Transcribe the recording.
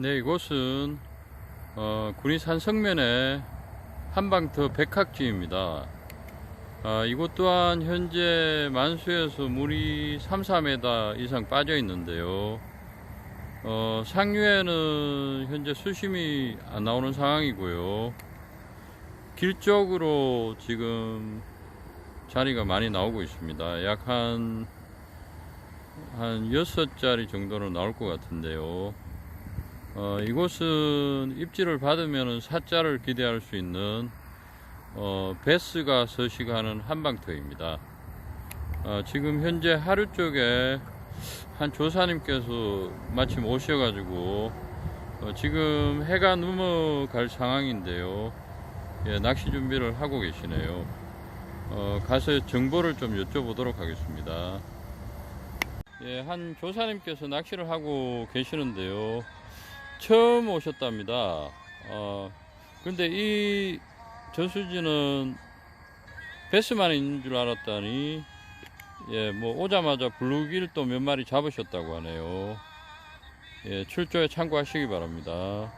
네, 이곳은 어, 군위산 성면의 한방터 백학지입니다. 아, 이곳 또한 현재 만수에서 물이 3, 4m 이상 빠져 있는데요. 어, 상류에는 현재 수심이 안 나오는 상황이고요. 길 쪽으로 지금 자리가 많이 나오고 있습니다. 약 한, 한 6자리 정도는 나올 것 같은데요. 어, 이곳은 입지를 받으면 사자를 기대할 수 있는 어, 베스가 서식하는 한방터입니다. 어, 지금 현재 하루 쪽에 한 조사님께서 마침 오셔가지고 어, 지금 해가 넘어갈 상황인데요. 예, 낚시 준비를 하고 계시네요. 어, 가서 정보를 좀 여쭤보도록 하겠습니다. 예, 한 조사님께서 낚시를 하고 계시는데요. 처음 오셨답니다. 어, 근데 이 저수지는 베스만 있는 줄 알았더니, 예, 뭐 오자마자 블루길 또 몇 마리 잡으셨다고 하네요. 예, 출조에 참고하시기 바랍니다.